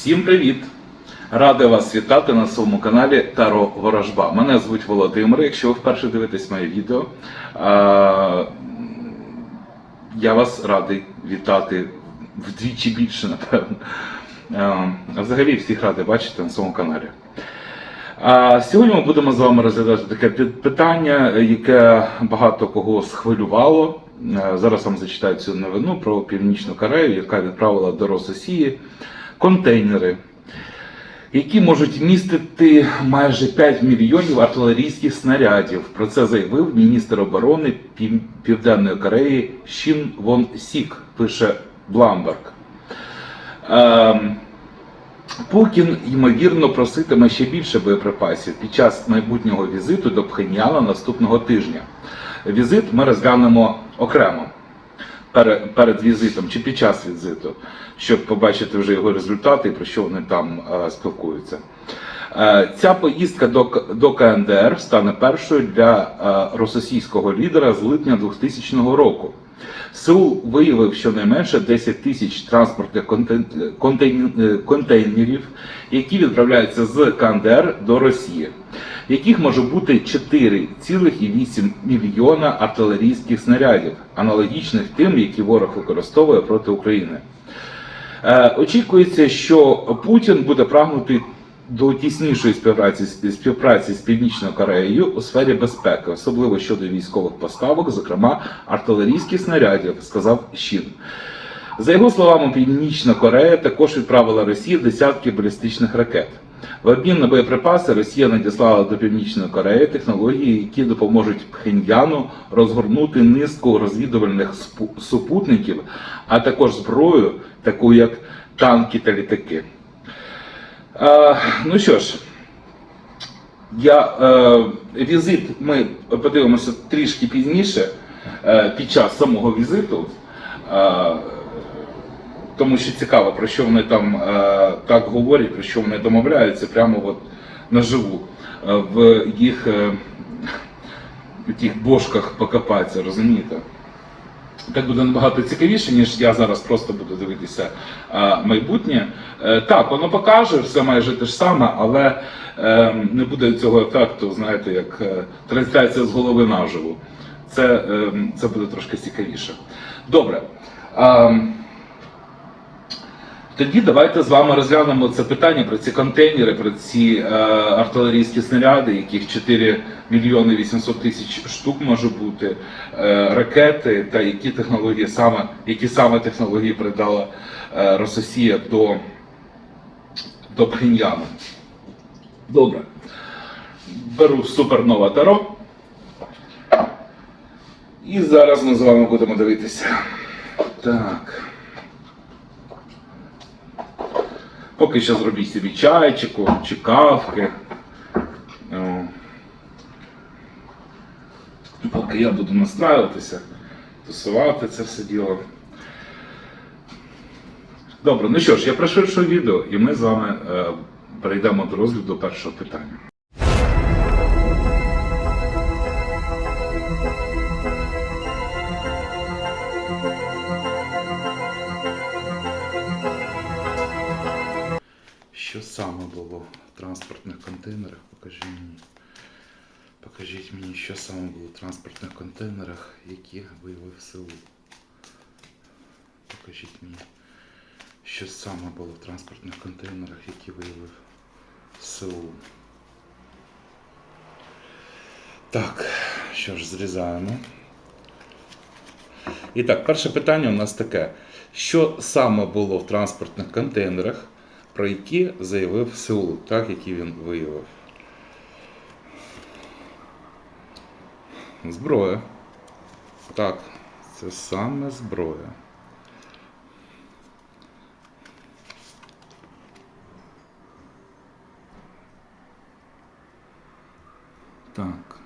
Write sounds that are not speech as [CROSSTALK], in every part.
Всім привіт! Радий вас вітати на своєму каналі Таро Ворожба. Мене звуть Володимир. Якщо ви вперше дивитесь моє відео, я вас радий вітати вдвічі більше, напевно. Взагалі всіх радий бачити на своєму каналі. Сьогодні ми будемо з вами розглядати таке питання, яке багато кого схвилювало. Зараз вам зачитаю цю новину про Північну Корею, яка відправила до Рососії контейнери, які можуть містити майже 5 мільйонів артилерійських снарядів. Про це заявив міністр оборони Південної Кореї Шін Вон Сік, пише Bloomberg. Ем, Путін, ймовірно, проситиме ще більше боєприпасів під час майбутнього візиту до Пхеньяна наступного тижня. Візит ми розглянемо окремо перед, візитом чи під час візиту, щоб побачити вже його результати і про що вони там е, спілкуються. Е, Ця поїздка до, КНДР стане першою для е, російського лідера з липня 2000 року. Сеул виявив щонайменше 10 тисяч транспортних контейн- контейн- контейнерів, які відправляються з КНДР до Росії, яких може бути 4,8 мільйона артилерійських снарядів, аналогічних тим, які ворог використовує проти України. Е, Очікується, що Путін буде прагнути до тіснішої співпраці, співпраці з Північною Кореєю у сфері безпеки, особливо щодо військових поставок, зокрема артилерійських снарядів, сказав Шін. За його словами, Північна Корея також відправила Росії десятки балістичних ракет. В обмін на боєприпаси Росія надіслала до Північної Кореї технології, які допоможуть Пхеньяну розгорнути низку розвідувальних супутників, а також зброю, таку як танки та літаки. Е, ну що ж, я, е, візит ми подивимося трішки пізніше, е, під час самого візиту. Е, тому що цікаво, про що вони там е, так говорять, про що вони домовляються прямо от наживу е, в їх е, тих бошках покопатися, розумієте? Так буде набагато цікавіше, ніж я зараз просто буду дивитися е, майбутнє. Е, так, воно покаже все майже те ж саме, але е, не буде цього ефекту, знаєте, як е, трансляція з голови наживу. Це, е, це буде трошки цікавіше. Добре. Е, тоді давайте з вами розглянемо це питання про ці контейнери, про ці е, артилерійські снаряди, яких 4 мільйони 800 тисяч штук може бути, е, ракети та які технології саме, які саме технології передала е, Росія до, до Пхеньяну. Добре. Беру супернова таро. І зараз ми з вами будемо дивитися. Так. Поки що зробіть собі чайчику чи кавки. Поки я буду настраюватися, тусувати це все діло. Добре, ну що ж, я пришвидшу відео, і ми з вами е, перейдемо до розгляду першого питання. Що саме було в транспортних контейнерах? Покажіть мені. Покажіть мені, що саме було в транспортних контейнерах, які виявив СУ. Покажіть мені, що саме було в транспортних контейнерах, які виявив СУ. Так, що ж, зрізаємо. І так, перше питання у нас таке. Що саме було в транспортних контейнерах, про які заявив Сеул, так, які він виявив? Зброя. Так, це саме зброя. Так.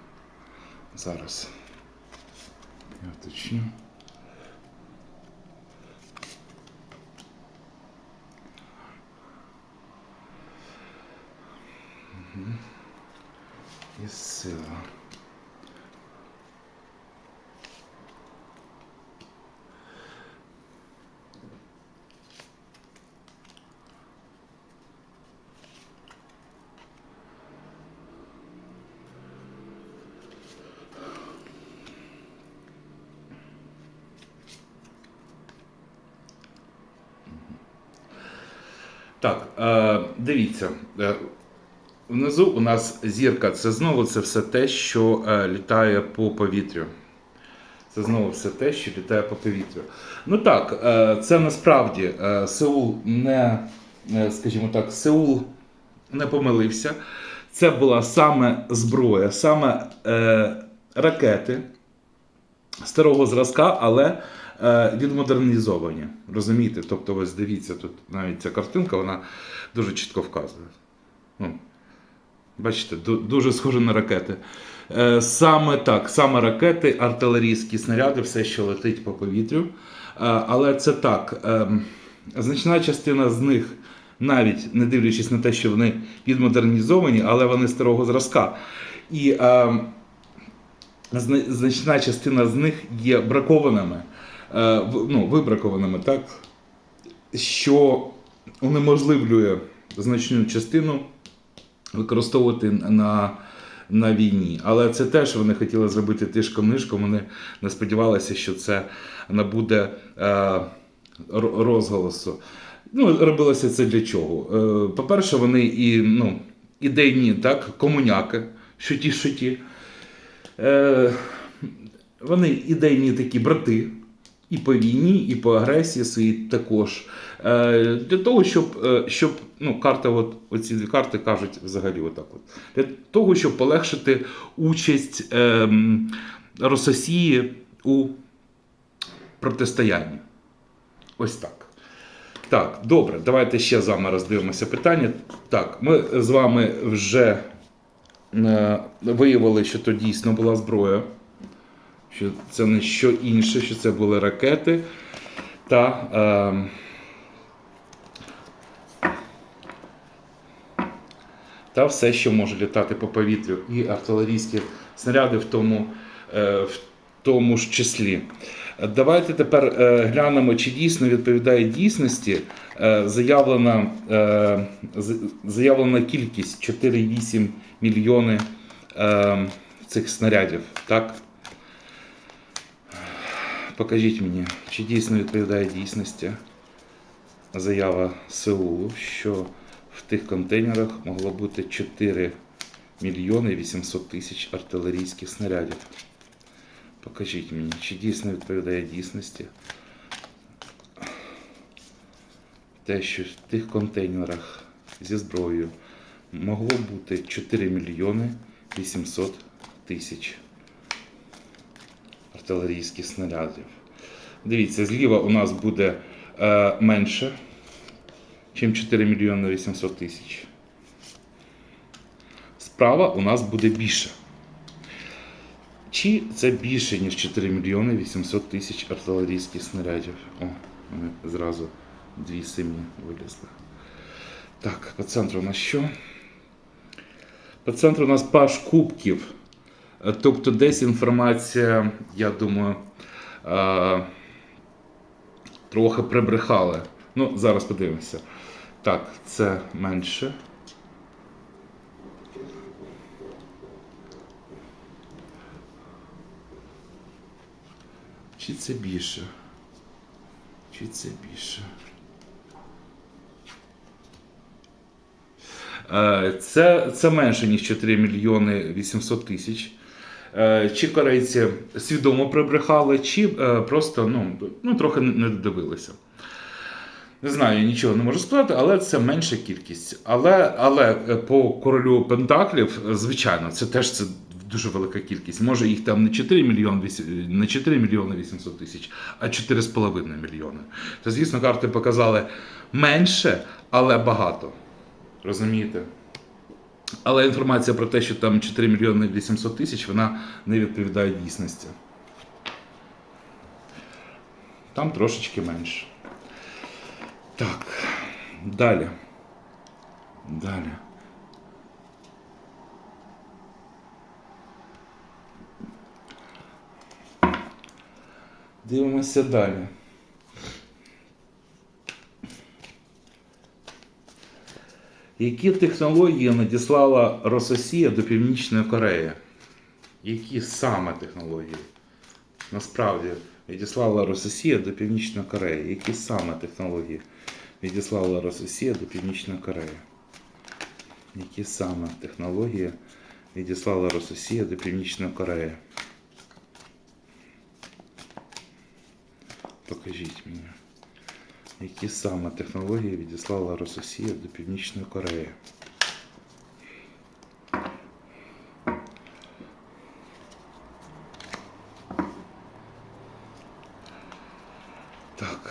Зараз. Я уточню. Так, е, дивіться. Е, внизу у нас зірка. Це знову це все те, що е, літає по повітрю. Це знову все те, що літає по повітрю. Ну так, це насправді Сеул не, скажімо так, Сеул не помилився. Це була саме зброя, саме ракети старого зразка, але відмодернізовані. Розумієте? Тобто, ось дивіться, тут навіть ця картинка, вона дуже чітко вказує. Ну, бачите, дуже схоже на ракети. Е, Саме так, саме ракети, артилерійські снаряди, все, що летить по повітрю. Е, Але це так. Значна частина з них, навіть не дивлячись на те, що вони відмодернізовані, але вони старого зразка. І ем, значна частина з них є бракованими, е, ну, вибракованими, так? що унеможливлює значну частину використовувати на, на війні. Але це теж вони хотіли зробити тишком-нишком. Вони не сподівалися, що це набуде е, розголосу. Ну, робилося це для чого? Е, по-перше, вони і ну, ідейні так, комуняки, що ті, що ті. Е, вони ідейні такі брати. І по війні, і по агресії своїй також. Е, для того, щоб, е, щоб ну, карта, от, оці дві карти кажуть взагалі отак. От. Для того, щоб полегшити участь ем, Рососії у протистоянні. Ось так. Так, добре, давайте ще з вами роздивимося питання. Так, ми з вами вже е, виявили, що то дійсно була зброя, що це не що інше, що це були ракети та. Е, та все, що може літати по повітрю, і артилерійські снаряди в тому, е, в тому ж числі. Давайте тепер е, глянемо, чи дійсно відповідає дійсності е, заявлена, е, заявлена кількість 4,8 мільйони е, цих снарядів. Так? Покажіть мені, чи дійсно відповідає дійсності заява Сеулу, що в тих контейнерах могло бути 4 мільйони 800 тисяч артилерійських снарядів. Покажіть мені, чи дійсно відповідає дійсності те, що в тих контейнерах зі зброєю могло бути 4 мільйони 800 тисяч артилерійських снарядів. Дивіться, зліва у нас буде е, менше, ніж 4 мільйони 800 тисяч. Справа у нас буде більше. Чи це більше, ніж 4 мільйони 800 тисяч артилерійських снарядів? О, вони зразу дві сім'ї вилізли. Так, по центру у нас що? По центру у нас паш кубків. Е, Тобто десь інформація, я думаю, е, трохи прибрехали. Ну, зараз подивимося. Так, це менше. Чи це більше? Чи це більше? Е, Це, це менше, ніж 4 мільйони 800 тисяч. Е, Чи корейці свідомо прибрехали, чи е, просто ну, ну, трохи не додивилися. Не знаю, я нічого не можу сказати, але це менша кількість. Але, але е, по королю Пентаклів, звичайно, це теж це дуже велика кількість. Може їх там не 4 мільйони, не 4 мільйони 800 тисяч, а 4,5 мільйони. То, звісно, карти показали менше, але багато. Розумієте? Але інформація про те, що там 4 мільйони 800 тисяч, вона не відповідає дійсності. Там трошечки менше. Так, далі. Далі. Дивимося далі. Які технології надіслала Рососія до Північної Кореї? Які саме технології? Насправді відіслала Рососія до Північної Кореї. Які саме технології відіслала Росія до Північної Кореї? Які саме технології відіслала Росія до Північної Кореї? Покажіть мені. Які саме технології відіслала Росія до Північної Кореї? Так.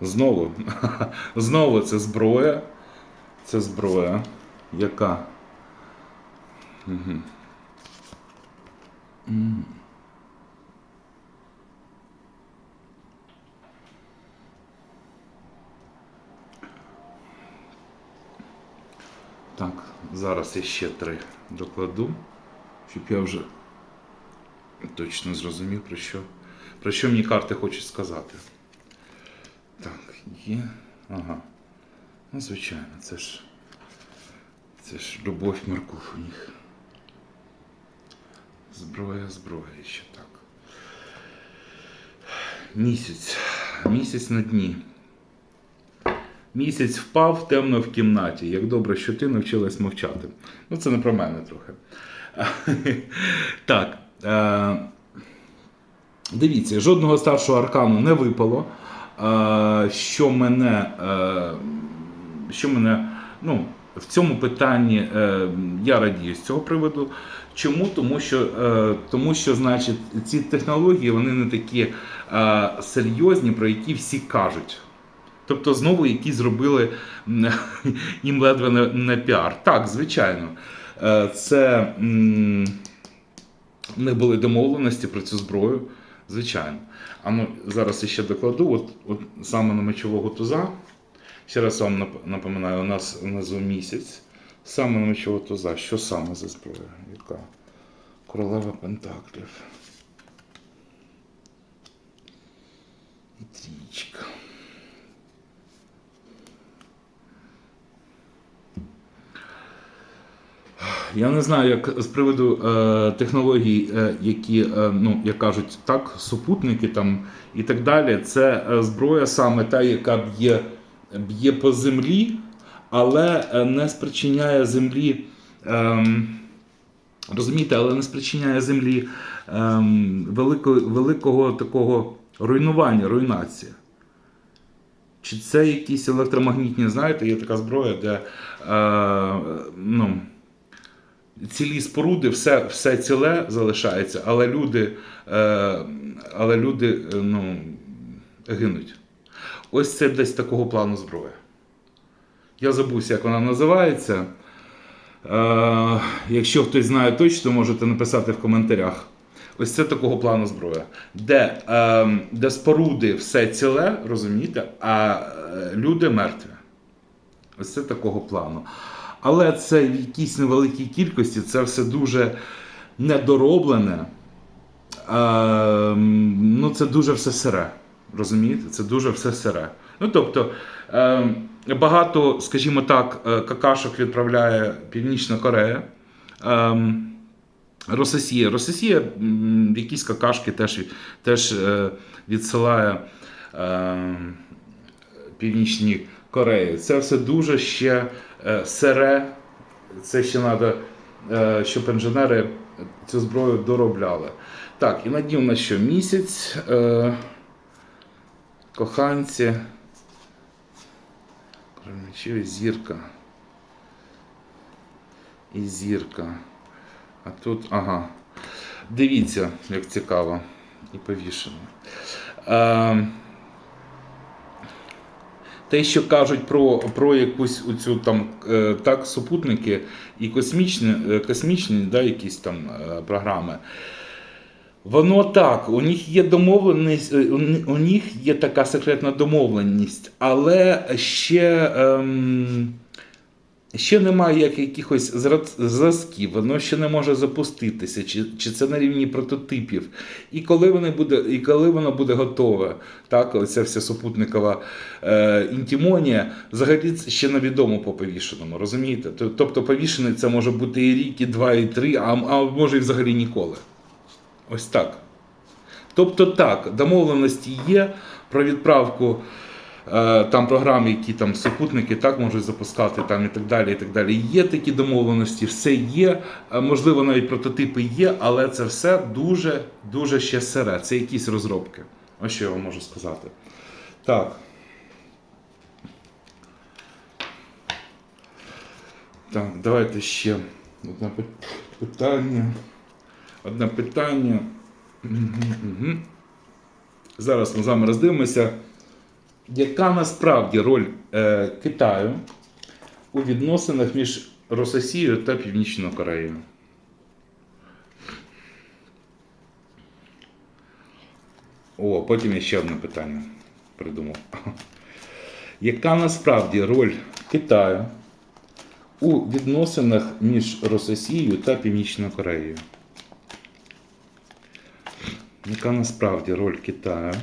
Знову. [LAUGHS] Знову це зброя. Це зброя. Яка? Угу. Так, зараз я ще три докладу, щоб я вже точно зрозумів, про що, про що мені карти хочуть сказати. Так, є. Ага. Ну, звичайно, це ж. Це ж любов Маркух у них. Зброя, зброя, ще так. Місяць. Місяць на дні. Місяць впав темно в кімнаті. Як добре, що ти навчилась мовчати. Ну, це не про мене трохи. [LAUGHS] Так. Е, дивіться, жодного старшого аркану не випало. Е, що мене, е, що мене ну, в цьому питанні я радію з цього приводу. Чому? Тому що, тому що значить, ці технології вони не такі серйозні, про які всі кажуть. Тобто знову які зробили [LAUGHS] їм ледве не, піар. Так, звичайно. Е, Це в них були домовленості про цю зброю. Звичайно. А ну, зараз я ще докладу. От, от саме на мечового туза. Ще раз вам напоминаю, у нас внизу місяць. Саме на мечового туза. Що саме за зброя? Яка? Королева Пентаклів. Трічка. Я не знаю, як з приводу е, технологій, е, які, е, ну, як кажуть, так, супутники там і так далі. Це е, зброя саме та, яка б'є, б'є по землі, але е, не спричиняє землі. ем, Розумієте, але не спричиняє землі ем, великого, великого такого руйнування, руйнації. Чи це якісь електромагнітні, знаєте, є така зброя, де е, ну, цілі споруди, все, все ціле залишається, але люди, е, але люди е, ну, гинуть. Ось це десь такого плану зброя. Я забувся, як вона називається. Е, якщо хтось знає точно, можете написати в коментарях. Ось це такого плану зброя, де, е, де споруди все ціле, розумієте, а е, люди мертві. Ось це такого плану. Але це в якійсь невеликій кількості, це все дуже недороблене. Е, ну, це дуже все сире. Розумієте? Це дуже все сире. Ну, тобто, е, багато, скажімо так, е, какашок відправляє Північна Корея. Е, Рососія. Рососія якісь какашки теж, теж е, відсилає е, Північній Кореї. Це все дуже ще е, сире. Це ще треба, щоб інженери цю зброю доробляли. Так, і на у нас що місяць. Е, коханці. Кремлячів і зірка. І зірка. А тут, ага. Дивіться, як цікаво. І повішено. Те, що кажуть про, про якусь оцю там е, так, супутники і космічні, е, космічні да, якісь там е, програми. Воно так, у них є домовленість, у них є така секретна домовленість, але ще, ем, ще немає як якихось зраз- зразків, воно ще не може запуститися, чи, чи це на рівні прототипів. І коли воно буде, і коли воно буде готове, так, оця вся супутникова е, інтімонія, взагалі ще невідомо по повішеному, розумієте? Тобто повішений це може бути і рік, і два, і три, а, а може і взагалі ніколи. Ось так. Тобто так, домовленості є, про відправку там програм, які там супутники так можуть запускати там і так далі. і так далі. Є такі домовленості, все є. Е, Можливо, навіть прототипи є, але це все дуже дуже ще сире. Це якісь розробки. Ось що я вам можу сказати. Так. Так, давайте ще одне питання. Одне питання. Зараз ми з вами роздивимося, яка насправді роль е, Китаю у відносинах між Росією та Північною Кореєю? О, потім я ще одне питання придумав. [LAUGHS] Яка насправді роль Китаю у відносинах між Росією та Північною Кореєю? Яка насправді роль Китаю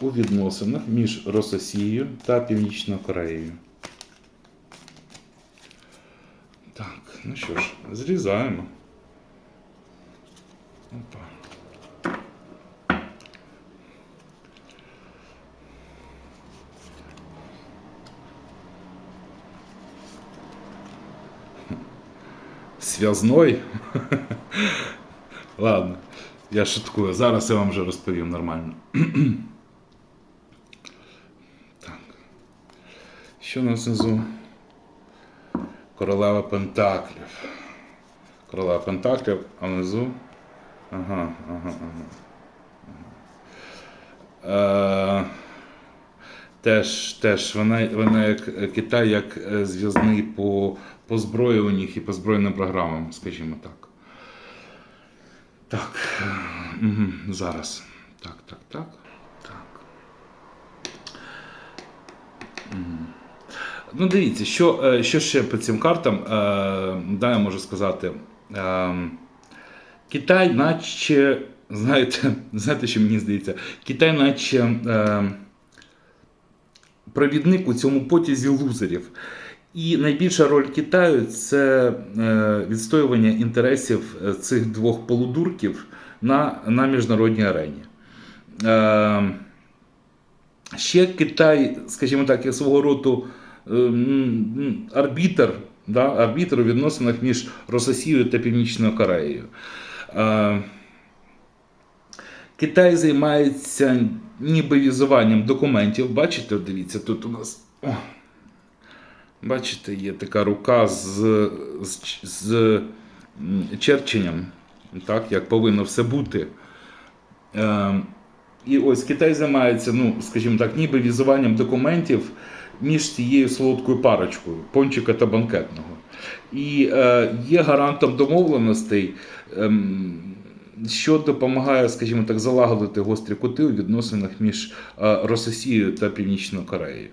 у відносинах між Росією та Північною Кореєю? Так, ну що ж, зрізаємо. Опа. Связной? [LAUGHS] Ладно, я шуткую. Зараз я вам вже розповім нормально. [CLEARS THROAT] Що у нас внизу? Королева Пентаклів. Королева Пентаклів, а внизу. Ага, ага, ага. Е, теж, теж вона, вона як е, Китай як е, зв'язний по, по зброюваннях і по збройним програмам, скажімо так. Так. Зараз. Так, так. Так. Ну, дивіться, що, е, що ще по цим картам, е, да, я можу сказати. Е, Китай, наче, знаєте, [LAUGHS] знаєте, що мені здається, Китай, наче провідник у цьому потязі лузерів. І найбільша роль Китаю це відстоювання інтересів цих двох полудурків на, на міжнародній арені. Ще Китай, скажімо так, є свого роду е, м, арбітр, да, арбітр у відносинах між Росією та Північною Кореєю. Е, Китай займається ніби візуванням документів. Бачите, дивіться, тут у нас. О, бачите, є така рука з, з, з черченням, так, як повинно все бути. Е, і ось Китай займається, ну, скажімо так, ніби візуванням документів між цією солодкою парочкою пончика та банкетного. І е, є гарантом домовленостей, ем, що допомагає, скажімо так, залагодити гострі кути у відносинах між е, Росією та Північною Кореєю.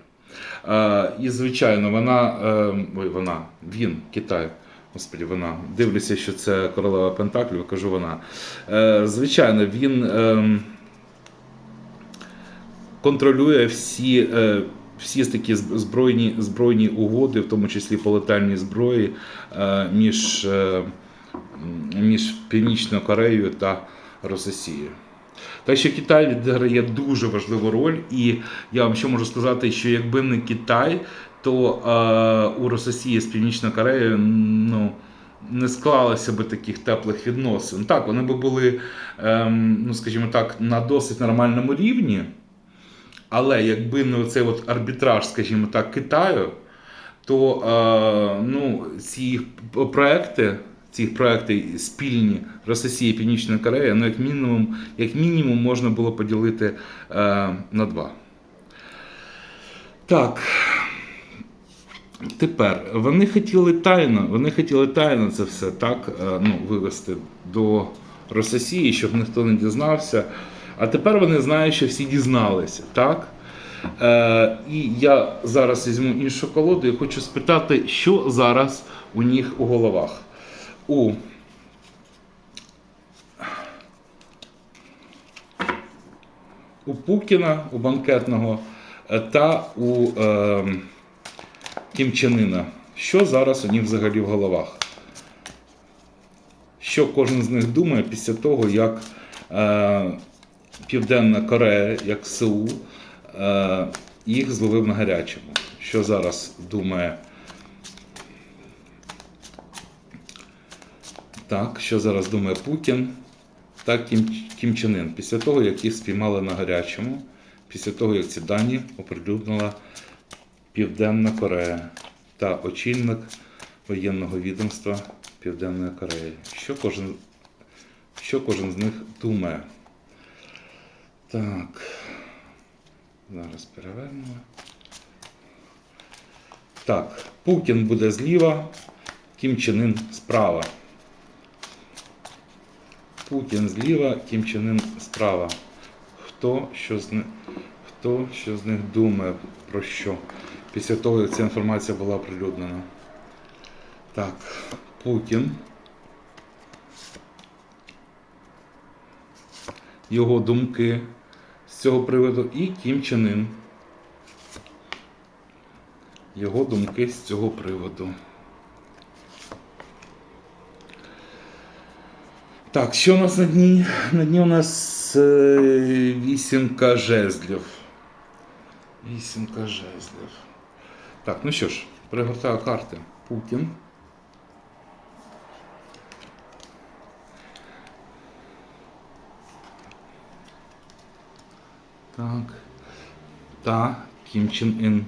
Е, і, звичайно, вона, е, ой, вона, він, Китай. Господі, вона дивлюся, що це королева Пентаклів, кажу вона. Е, звичайно, він ем, контролює всі, е, всі такі збройні, збройні угоди, в тому числі по летальній зброї, е, між, е, між Північною Кореєю та Росією. Так що Китай відіграє дуже важливу роль, і я вам ще можу сказати, що якби не Китай, то е, у Росії з Північною Кореєю ну, не склалося би таких теплих відносин. Так, вони би були, ем, ну скажімо так, на досить нормальному рівні. Але якби не цей от арбітраж, скажімо так, Китаю, то е, ну, ці проекти, ці проекти спільні Росії і Північної Кореї, ну, як мінімум, як мінімум можна було поділити е, на два. Так. Тепер вони хотіли тайно, вони хотіли тайно це все так е, ну, вивести до Росії, щоб ніхто не дізнався. А тепер вони знають, що всі дізналися, так? Е, і я зараз візьму іншу колоду і хочу спитати, що зараз у них у головах. У у Пукіна, у банкетного е, та у е, Кімчанина. Що зараз у них взагалі в головах? Що кожен з них думає після того, як е, Південна Корея, як Сеул, е, їх зловив на гарячому. Що зараз думає? Так, що зараз думає Путін та Кім, Кім Чен Ын після того, як їх спіймали на гарячому, після того, як ці дані оприлюднила Південна Корея та очільник воєнного відомства Південної Кореї. Що кожен, що кожен з них думає? Так. Зараз перевернемо. Так, Путін буде зліва, Кім Чен Ын справа. Путін зліва, Кім Чен Ын справа. Хто що з них, хто що з них думає про що? Після того, як ця інформація була оприлюднена. Так, Путін. Його думки з цього приводу і Кім Чен Ын. Його думки з цього приводу. Так, що у нас на дні? На дні у нас е, вісімка жезлів. Вісімка жезлів. Так, ну що ж, перегортаю карти. Путін. Так. Та Кім Чен Ін.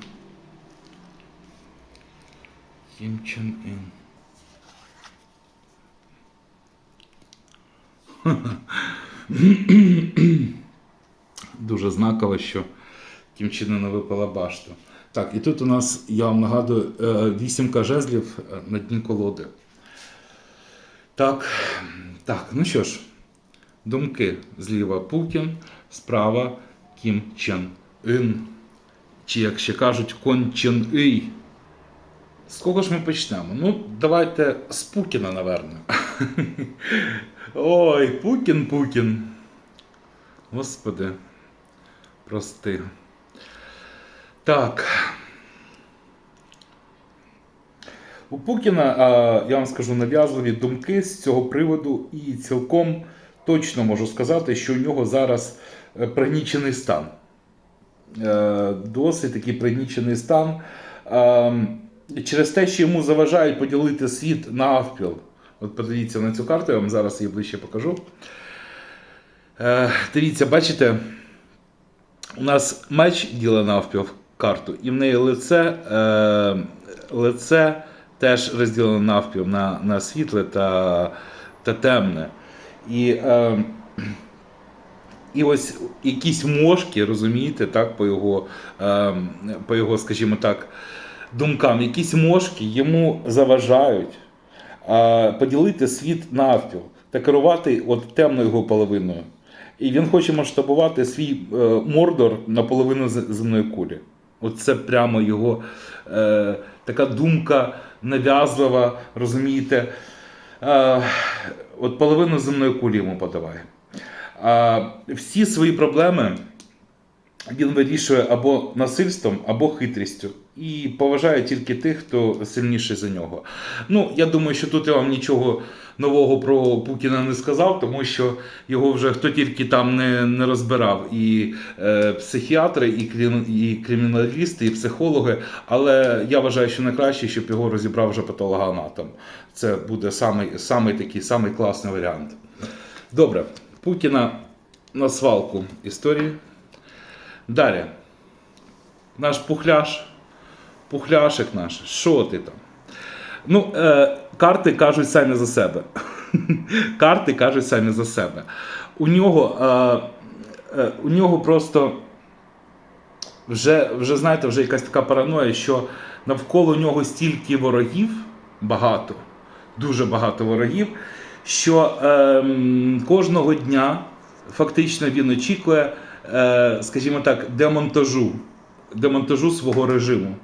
Кім Чен Ін. Дуже знаково, що Кім Чен Іна випала башту. Так, і тут у нас, я вам нагадую, е, вісімка жезлів е, на дні колоди. Так, так, ну що ж, думки зліва Путін, справа Кім Чен Ін. Чи, як ще кажуть, Кон Чен Ій. З кого ж ми почнемо? Ну, давайте з Путіна, наверно. [LAUGHS] Ой, Путін, Путін. Господи, прости. Так. У Путіна, а, я вам скажу, нав'язливі думки з цього приводу, і цілком точно можу сказати, що у нього зараз пригнічений стан. Е, Досить такий пригнічений стан. Е, Через те, що йому заважають поділити світ навпіл. От подивіться на цю карту, я вам зараз її ближче покажу. Е, Дивіться, бачите, у нас меч ділить навпіл карту, і в неї лице, е, лице теж розділено навпіл на, на світле та, та темне. І, е, і ось якісь мошки, розумієте, так, по його, е, по його, скажімо так, думкам, якісь мошки йому заважають поділити світ навпіл та керувати от темною його половиною. І він хоче масштабувати свій е, мордор на половину земної кулі. От це прямо його е, така думка нав'язлива, розумієте. Е, от половину земної кулі йому подаває. А всі свої проблеми він вирішує або насильством, або хитрістю. І поважає тільки тих, хто сильніший за нього. Ну, я думаю, що тут я вам нічого нового про Путіна не сказав, тому що його вже хто тільки там не, не розбирав. І е, психіатри, і, крім- і криміналісти, і психологи. Але я вважаю, що найкраще, щоб його розібрав вже патологоанатом. Це буде самий, самий такий самий класний варіант. Добре, Путіна на свалку історії. Далі. Наш пухляш. Пухляшик наш. Що ти там? Ну, е, карти кажуть самі за себе. [LAUGHS] карти кажуть самі за себе. У нього, е, е, у нього просто вже, вже, знаєте, вже якась така параноя, що навколо нього стільки ворогів, багато, дуже багато ворогів, що ем, кожного дня фактично він очікує, е, скажімо так, демонтажу, демонтажу свого режиму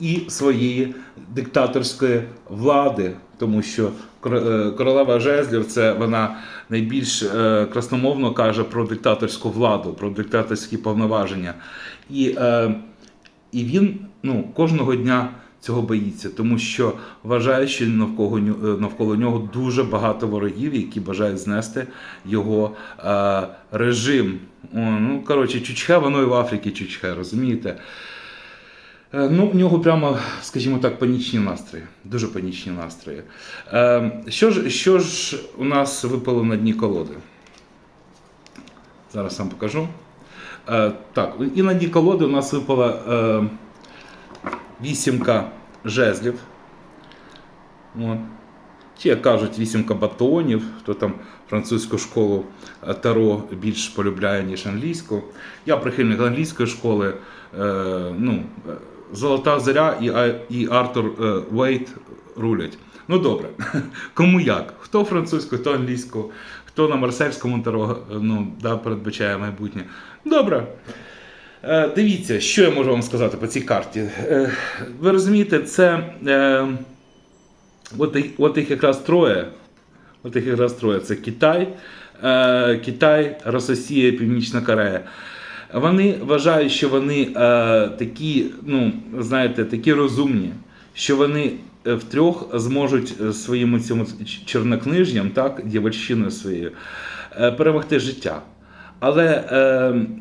і своєї диктаторської влади, тому що е, королева жезлів це вона найбільш е, красномовно каже про диктаторську владу, про диктаторські повноваження. І, е, і він ну, кожного дня цього боїться, тому що вважає, що навколо, е, навколо нього дуже багато ворогів, які бажають знести його е, режим. О, ну, коротше, чучхе, воно і в Африці чучхе, розумієте? Е, Ну, в нього прямо, скажімо так, панічні настрої. Дуже панічні настрої. Е, що, ж, що ж у нас випало на дні колоди? Зараз вам покажу. Так, і на дні колоди у нас випала вісімка жезлів. От. Чи, як кажуть, вісімка батонів, хто там французьку школу е, Таро більш полюбляє, ніж англійську. Я прихильник англійської школи. Е, ну, е, Золота зоря і, і Артур е, Вейт рулять. Ну добре, [LAUGHS] кому як? Хто французьку, хто англійську, хто на марсельському таро е, ну, да, передбачає майбутнє. Добре. Е, Дивіться, що я можу вам сказати по цій карті. Е, Ви розумієте, це е, от, їх- якраз троє. От їх якраз троє. Це Китай, Китай, Рососія, Північна Корея. Вони вважають, що вони такі, ну, знаєте, такі розумні, що вони втрьох зможуть своїм ч- чорнокнижням, так, дівочиною своєю, перемогти життя. Але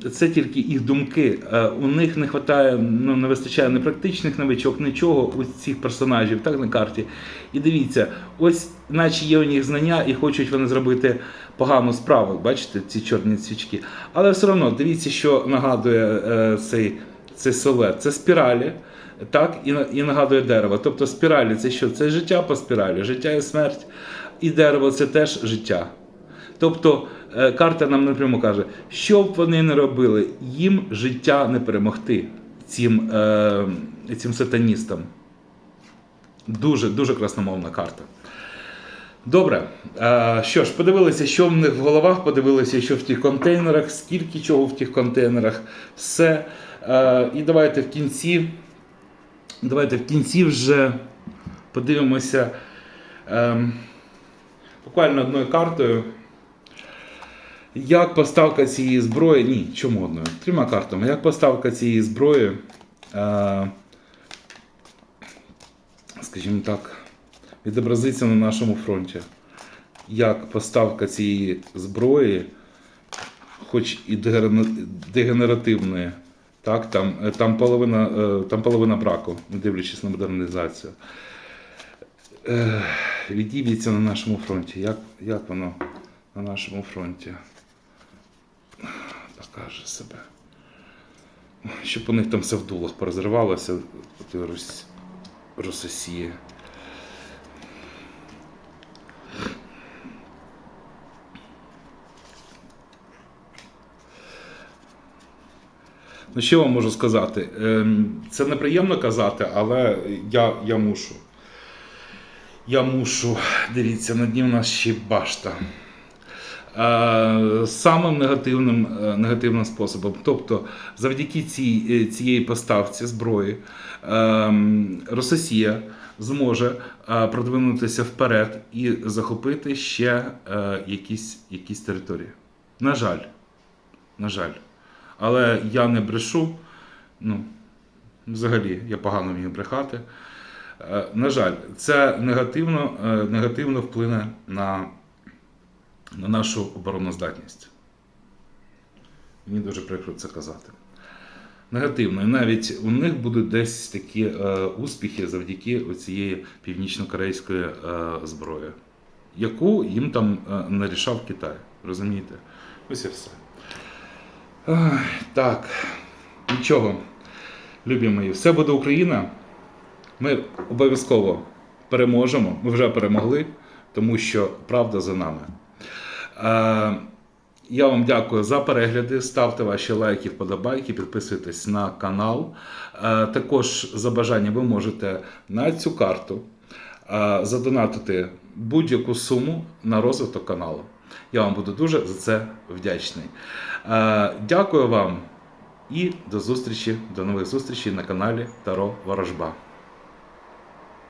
е, це тільки їх думки. Е, у них не вистачає, ну не вистачає ні практичних навичок, нічого у цих персонажів, так на карті. І дивіться, ось, наче є у них знання, і хочуть вони зробити погану справу. Бачите, ці чорні свічки. Але все одно дивіться, що нагадує е, цей, цей силует. Це спіралі. Так, і, і нагадує дерево. Тобто спіралі це що? Це життя по спіралі, життя і смерть. І дерево це теж життя. Тобто е, карта нам напряму каже, що б вони не робили, їм життя не перемогти цим, е, цим сатаністам. Дуже, дуже красномовна карта. Добре. Е, що ж, подивилися, що в них в головах, подивилися, що в тих контейнерах, скільки чого в тих контейнерах, все. Е, і давайте в кінці. Давайте в кінці вже подивимося ем, буквально одною картою. Як поставка цієї зброї. Ні, чому одною? Трьома картами. Як поставка цієї зброї, е, скажімо так, відобразиться на нашому фронті? Як поставка цієї зброї, хоч і дегенеративної, так, там, е, там, половина, е, там половина браку, не дивлячись на модернізацію. Е, Відіб'ється на нашому фронті. Як, як воно на нашому фронті? Покаже себе. Щоб у них там все в дулах порозривалося, Рос... Рососія. Ну, що вам можу сказати? Ем, Це неприємно казати, але я, я мушу. Я мушу. Дивіться, на дні в нас ще башта. Е, самим негативним, е, негативним способом. Тобто, завдяки цій, е, цієї поставці зброї е, Рососія зможе продвинутися вперед і захопити ще якісь, якісь території. На жаль, на жаль. Але я не брешу. Ну, взагалі, я погано вмію брехати. На жаль, це негативно, негативно вплине на на нашу обороноздатність. Мені дуже прикро це казати. Негативно. І навіть у них будуть десь такі е, успіхи завдяки цієї північно-корейської е, зброї, яку їм там е, нарішав Китай. Розумієте? Ось і все. Ай, так, нічого. Любі мої, все буде Україна. Ми обов'язково переможемо. Ми вже перемогли, тому що правда за нами. Е, Я вам дякую за перегляди. Ставте ваші лайки, вподобайки, підписуйтесь на канал. Е, Також за бажанням ви можете на цю карту е, задонатити будь-яку суму на розвиток каналу. Я вам буду дуже за це вдячний. Дякую вам і до зустрічі, до нових зустрічей на каналі Таро Ворожба.